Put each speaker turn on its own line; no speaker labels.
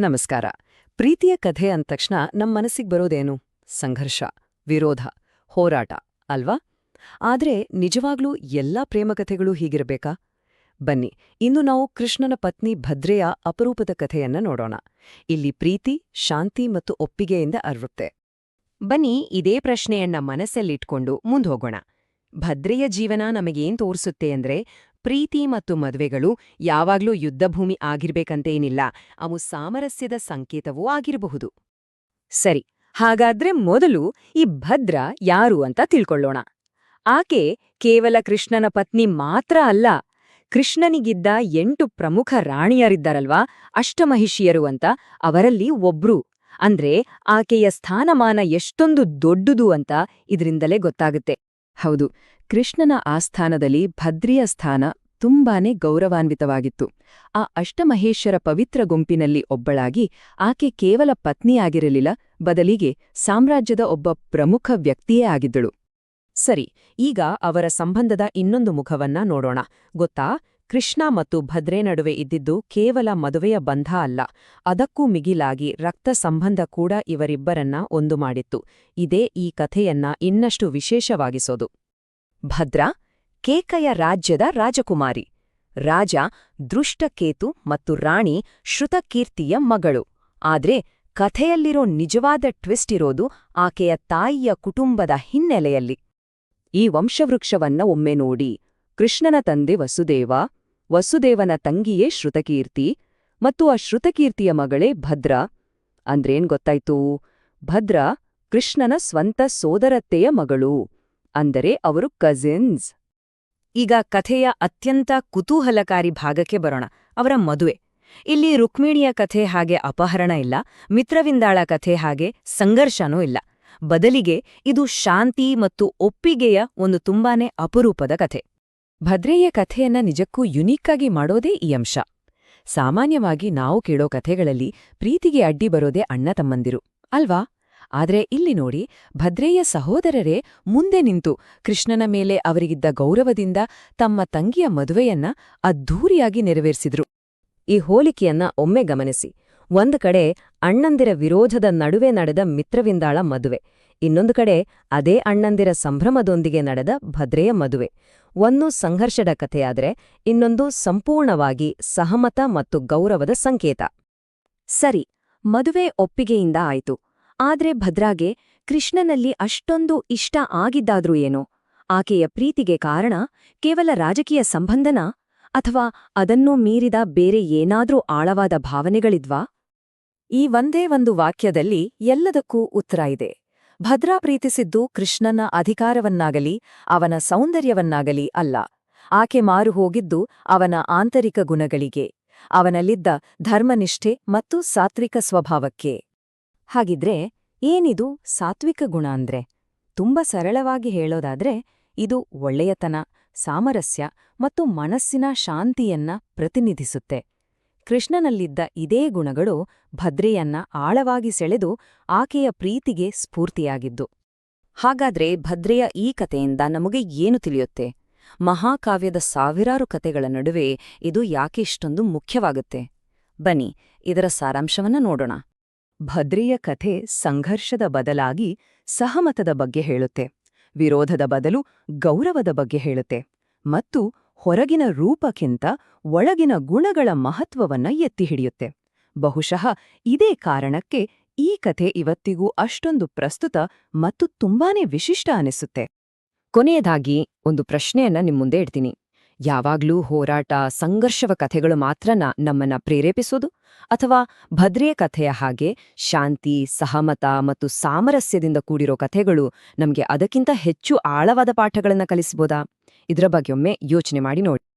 ನಮಸ್ಕಾರ. ಪ್ರೀತಿಯ ಕಥೆ ಅಂದ ತಕ್ಷಣ ನಮ್ಮ ಮನಸ್ಸಿಗೆ ಬರೋದೇನು? ಸಂಘರ್ಷ, ವಿರೋಧ, ಹೋರಾಟ, ಅಲ್ವಾ? ಆದ್ರೆ ನಿಜವಾಗ್ಲೂ ಎಲ್ಲಾ ಪ್ರೇಮಕಥೆಗಳು ಹೀಗಿರಬೇಕಾ? ಬನ್ನಿ, ಇನ್ನು ನಾವು ಕೃಷ್ಣನ ಪತ್ನಿ ಭದ್ರೆಯ ಅಪರೂಪದ ಕಥೆಯನ್ನ ನೋಡೋಣ. ಇಲ್ಲಿ ಪ್ರೀತಿ, ಶಾಂತಿ ಮತ್ತು ಒಪ್ಪಿಗೆಯಿಂದ ಅರರುತ್ತೆ
ಬನ್ನಿ, ಇದೇ ಪ್ರಶ್ನೆಯನ್ನ ಮನಸ್ಸಲ್ಲಿಟ್ಕೊಂಡು ಮುಂದೋಗೋಣ ಭದ್ರೆಯ ಜೀವನ ನಮಗೇನ್ ತೋರಿಸುತ್ತೆ ಅಂದ್ರೆ ಪ್ರೀತಿ ಮತ್ತು ಮದುವೆಗಳು ಯಾವಾಗ್ಲೂ ಯುದ್ಧಭೂಮಿ ಆಗಿರ್ಬೇಕಂತೇನಿಲ್ಲ ಅವು ಸಾಮರಸ್ಯದ ಸಂಕೇತವೂ ಆಗಿರಬಹುದು.
ಸರಿ, ಹಾಗಾದ್ರೆ ಮೊದಲು ಈ ಭದ್ರ ಯಾರು ಅಂತ ತಿಳ್ಕೊಳ್ಳೋಣ. ಆಕೆ ಕೇವಲ ಕೃಷ್ಣನ ಪತ್ನಿ ಮಾತ್ರ ಅಲ್ಲ, ಕೃಷ್ಣನಿಗಿದ್ದ ಎಂಟು ಪ್ರಮುಖ ರಾಣಿಯರಿದ್ದಾರಲ್ವಾ, ಅಷ್ಟಮಹಿಷಿಯರು ಅಂತ ಅವರಲ್ಲಿ ಒಬ್ರು. ಅಂದ್ರೆ ಆಕೆಯ ಸ್ಥಾನಮಾನ ಎಷ್ಟೊಂದು ದೊಡ್ಡುದು ಅಂತ ಇದರಿಂದಲೇ ಗೊತ್ತಾಗುತ್ತೆ. ಹೌದು ಕೃಷ್ಣನ ಆಸ್ಥಾನದಲ್ಲಿ ಭದ್ರಿಯ ಸ್ಥಾನ ತುಂಬಾನೇ ಗೌರವಾನ್ವಿತವಾಗಿತ್ತು. ಆ ಅಷ್ಟಮಹೇಶ್ವರ ಪವಿತ್ರ ಗುಂಪಿನಲ್ಲಿ ಒಬ್ಬಳಾಗಿ ಆಕೆ ಕೇವಲ ಪತ್ನಿಯಾಗಿರಲಿಲ್ಲ, ಬದಲಿಗೆ ಸಾಮ್ರಾಜ್ಯದ ಒಬ್ಬ ಪ್ರಮುಖ ವ್ಯಕ್ತಿಯೇ ಆಗಿದ್ದಳು. ಸರಿ, ಈಗ ಅವರ ಸಂಬಂಧದ ಇನ್ನೊಂದು ಮುಖವನ್ನ ನೋಡೋಣ. ಗೊತ್ತಾ? ಕೃಷ್ಣ ಮತ್ತು ಭದ್ರೆ ನಡುವೆ ಇದ್ದಿದ್ದು ಕೇವಲ ಮದುವೆಯ ಬಂಧ ಅಲ್ಲ, ಅದಕ್ಕೂ ಮಿಗಿಲಾಗಿ ರಕ್ತ ಸಂಬಂಧ ಕೂಡ ಇವರಿಬ್ಬರನ್ನ ಒಂದು ಮಾಡಿತ್ತು. ಇದೇ ಈ ಕಥೆಯನ್ನ ಇನ್ನಷ್ಟು ವಿಶೇಷವಾಗಿಸೋದು. ಭದ್ರ, ಕೇಕಯ ರಾಜ್ಯದ ರಾಜಕುಮಾರಿ. ರಾಜ ದೃಷ್ಟಕೇತು ಮತ್ತು ರಾಣಿ ಶ್ರುತಕೀರ್ತಿಯ ಮಗಳು. ಆದ್ರೆ ಕಥೆಯಲ್ಲಿರೋ ನಿಜವಾದ ಟ್ವಿಸ್ಟ್ ಇರೋದು ಆಕೆಯ ತಾಯಿಯ ಕುಟುಂಬದ ಹಿನ್ನೆಲೆಯಲ್ಲಿ. ಈ ವಂಶವೃಕ್ಷವನ್ನ ಒಮ್ಮೆ ನೋಡಿ ಕೃಷ್ಣನ ತಂದೆ ವಸುದೇವ, ವಸುದೇವನ ತಂಗಿಯೇ ಶ್ರುತಕೀರ್ತಿ ಮತ್ತು ಆ ಶ್ರುತಕೀರ್ತಿಯ ಮಗಳೇ ಭದ್ರ. ಅಂದ್ರೇನ್ ಗೊತ್ತಾಯ್ತು? ಭದ್ರ ಕೃಷ್ಣನ ಸ್ವಂತ ಸೋದರತ್ತೆಯ ಮಗಳು. ಅಂದರೆ ಅವರು ಕಜಿನ್ಸ್ ಈಗ ಕಥೆಯ ಅತ್ಯಂತ ಕುತೂಹಲಕಾರಿ ಭಾಗಕ್ಕೆ ಬರೋಣ, ಅವರ ಮದುವೆ. ಇಲ್ಲಿ ರುಕ್ಮಿಣಿಯ ಕಥೆ ಹಾಗೆ ಅಪಹರಣ ಇಲ್ಲ, ಮಿತ್ರವಿಂದಾಳ ಕಥೆ ಹಾಗೆ ಸಂಘರ್ಷನೂ ಇಲ್ಲ. ಬದಲಿಗೆ ಇದು ಶಾಂತಿ ಮತ್ತು ಒಪ್ಪಿಗೆಯ ಒಂದು ತುಂಬಾನೇ ಅಪರೂಪದ ಕಥೆ. ಭದ್ರೆಯ ಕಥೆಯನ್ನ ನಿಜಕ್ಕೂ ಯುನೀಕ್ಕಾಗಿ ಮಾಡೋದೇ ಈ ಅಂಶ. ಸಾಮಾನ್ಯವಾಗಿ ನಾವು ಕೇಳೋ ಕಥೆಗಳಲ್ಲಿ ಪ್ರೀತಿಗೆ ಅಡ್ಡಿ ಬರೋದೇ ಅಣ್ಣ ತಮ್ಮಂದಿರು, ಅಲ್ವಾ? ಆದ್ರೆ ಇಲ್ಲಿ ನೋಡಿ, ಭದ್ರೆಯ ಸಹೋದರರೇ ಮುಂದೆ ನಿಂತು ಕೃಷ್ಣನ ಮೇಲೆ ಅವರಿಗಿದ್ದ ಗೌರವದಿಂದ ತಮ್ಮ ತಂಗಿಯ ಮದುವೆಯನ್ನ ಅದ್ಧೂರಿಯಾಗಿ ನೆರವೇರಿಸಿದ್ರು. ಈ ಹೋಲಿಕೆಯನ್ನ ಒಮ್ಮೆ ಗಮನಿಸಿ. ಒಂದು ಕಡೆ ಅಣ್ಣಂದಿರ ವಿರೋಧದ ನಡುವೆ ನಡೆದ ಮಿತ್ರವಿಂದಾಳ ಮದುವೆ. ಇನ್ನೊಂದು ಕಡೆ ಅದೇ ಅಣ್ಣಂದಿರ ಸಂಭ್ರಮದೊಂದಿಗೆ ನಡೆದ ಭದ್ರೆಯ ಮದುವೆ. ಒಂದು ಸಂಘರ್ಷದ ಕಥೆಯಾದರೆ ಇನ್ನೊಂದು ಸಂಪೂರ್ಣವಾಗಿ ಸಹಮತ ಮತ್ತು ಗೌರವದ ಸಂಕೇತ. ಸರಿ, ಮದುವೆ ಒಪ್ಪಿಗೆಯಿಂದ ಆಯ್ತು. ಆದ್ರೆ ಭದ್ರಾಗೆ ಕೃಷ್ಣನಲ್ಲಿ ಅಷ್ಟೊಂದು ಇಷ್ಟ ಆಗಿದ್ದಾದ್ರೂ ಏನೋ. ಆಕೆಯ ಪ್ರೀತಿಗೆ ಕಾರಣ ಕೇವಲ ರಾಜಕೀಯ ಸಂಬಂಧನ? ಅಥವಾ ಅದನ್ನೂ ಮೀರಿದ ಬೇರೆ ಏನಾದ್ರೂ ಆಳವಾದ ಭಾವನೆಗಳಿದ್ವಾ? ಈ ಒಂದೇ ಒಂದು ವಾಕ್ಯದಲ್ಲಿ ಎಲ್ಲದಕ್ಕೂ ಉತ್ತರ ಇದೆ. ಭದ್ರಾ ಪ್ರೀತಿಸಿದ್ದು ಕೃಷ್ಣನ ಅಧಿಕಾರವನ್ನಾಗಲಿ, ಅವನ ಸೌಂದರ್ಯವನ್ನಾಗಲಿ ಅಲ್ಲ. ಆಕೆ ಮಾರು ಹೋಗಿದ್ದು ಅವನ ಆಂತರಿಕ ಗುಣಗಳಿಗೆ, ಅವನಲ್ಲಿದ್ದ ಧರ್ಮನಿಷ್ಠೆ ಮತ್ತು ಸಾತ್ವಿಕ ಸ್ವಭಾವಕ್ಕೆ. ಹಾಗಿದ್ರೆ ಏನಿದು ಸಾತ್ವಿಕ ಗುಣ ಅಂದ್ರೆ? ತುಂಬ ಸರಳವಾಗಿ ಹೇಳೋದಾದ್ರೆ ಇದು ಒಳ್ಳೆಯತನ, ಸಾಮರಸ್ಯ ಮತ್ತು ಮನಸ್ಸಿನ ಶಾಂತಿಯನ್ನ ಪ್ರತಿನಿಧಿಸುತ್ತೆ. ಕೃಷ್ಣನಲ್ಲಿದ್ದ ಇದೇ ಗುಣಗಳು ಭದ್ರೆಯನ್ನ ಆಳವಾಗಿ ಸೆಳೆದು ಆಕೆಯ ಪ್ರೀತಿಗೆ ಸ್ಫೂರ್ತಿಯಾಗಿದ್ದು. ಹಾಗಾದ್ರೆ ಭದ್ರೆಯ ಈ ಕಥೆಯಿಂದ ನಮಗೆ ಏನು ತಿಳಿಯುತ್ತೆ? ಮಹಾಕಾವ್ಯದ ಸಾವಿರಾರು ಕಥೆಗಳ ನಡುವೆ ಇದು ಯಾಕೆ ಇಷ್ಟೊಂದು ಮುಖ್ಯವಾಗುತ್ತೆ? ಬನ್ನಿ, ಇದರ ಸಾರಾಂಶವನ್ನ ನೋಡೋಣ. ಭದ್ರೆಯ ಕಥೆ ಸಂಘರ್ಷದ ಬದಲಾಗಿ ಸಹಮತದ ಬಗ್ಗೆ ಹೇಳುತ್ತೆ. ವಿರೋಧದ ಬದಲು ಗೌರವದ ಬಗ್ಗೆ ಹೇಳುತ್ತೆ. ಮತ್ತು ಹೊರಗಿನ ರೂಪಕ್ಕಿಂತ ಒಳಗಿನ ಗುಣಗಳ ಮಹತ್ವವನ್ನ ಎತ್ತಿ ಹಿಡಿಯುತ್ತೆ. ಬಹುಶಃ ಇದೇ ಕಾರಣಕ್ಕೆ ಈ ಕಥೆ ಇವತ್ತಿಗೂ ಅಷ್ಟೊಂದು ಪ್ರಸ್ತುತ ಮತ್ತು ತುಂಬಾನೇ ವಿಶಿಷ್ಟ ಅನಿಸುತ್ತೆ. ಕೊನೆಯದಾಗಿ ಒಂದು ಪ್ರಶ್ನೆಯನ್ನ ನಿಮ್ಮುಂದೆ ಇಡ್ತೀನಿ. ಯಾವಾಗ್ಲೂ ಹೋರಾಟ, ಸಂಘರ್ಷವ ಕಥೆಗಳು ಮಾತ್ರನ ನಮ್ಮನ್ನ ಪ್ರೇರೇಪಿಸೋದು. ಅಥವಾ ಭದ್ರೆಯ ಕಥೆಯ ಹಾಗೆ ಶಾಂತಿ, ಸಹಮತ ಮತ್ತು ಸಾಮರಸ್ಯದಿಂದ ಕೂಡಿರೋ ಕಥೆಗಳು ನಮಗೆ ಅದಕ್ಕಿಂತ ಹೆಚ್ಚು ಆಳವಾದ ಪಾಠಗಳನ್ನು ಕಲಿಸ್ಬೋದಾ? ಇದರ ಬಗ್ಗೆ ಒಮ್ಮೆ ಯೋಚನೆ ಮಾಡಿ ನೋಡಿ.